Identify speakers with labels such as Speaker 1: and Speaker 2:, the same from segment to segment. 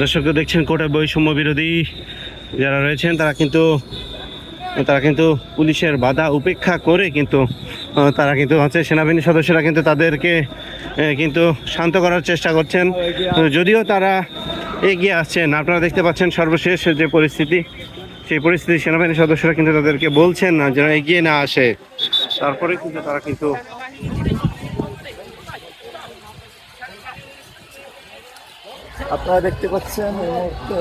Speaker 1: দর্শক দেখছেন কোটা বৈষম্য বিরোধী যারা রয়েছেন, তারা কিন্তু তারা কিন্তু পুলিশের বাধা উপেক্ষা করে কিন্তু তারা কিন্তু হচ্ছে সেনাবাহিনীর সদস্যরা কিন্তু তাদেরকে কিন্তু শান্ত করার চেষ্টা করছেন। যদিও তারা এগিয়ে আসছেন, আপনারা দেখতে পাচ্ছেন সর্বশেষ যে পরিস্থিতি, সেই পরিস্থিতি সেনাবাহিনীর সদস্যরা কিন্তু তাদেরকে বলছেন না যেন এগিয়ে না আসে। তারপরে কিন্তু তারা কিন্তু
Speaker 2: আপনারা দেখতে পাচ্ছেন এই মুহূর্তে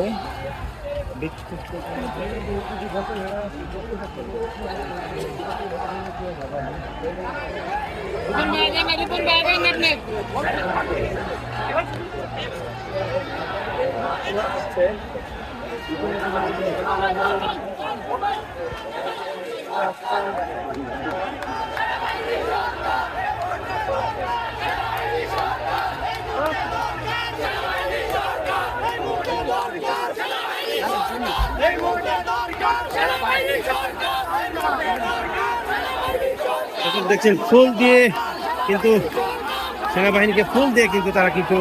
Speaker 1: দর্শক দেখছেন ফুল দিয়ে কিন্তু সেনাবাহিনীকে ফুল দিয়ে কিন্তু তারা কিন্তু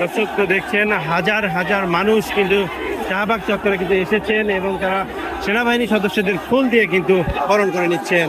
Speaker 1: দর্শক তো দেখছেন, হাজার হাজার মানুষ কিন্তু শাহবাগ চত্বরে কিন্তু এসেছেন এবং তারা সেনাবাহিনী সদস্যদের ফুল দিয়ে কিন্তু বরণ করে নিচ্ছেন।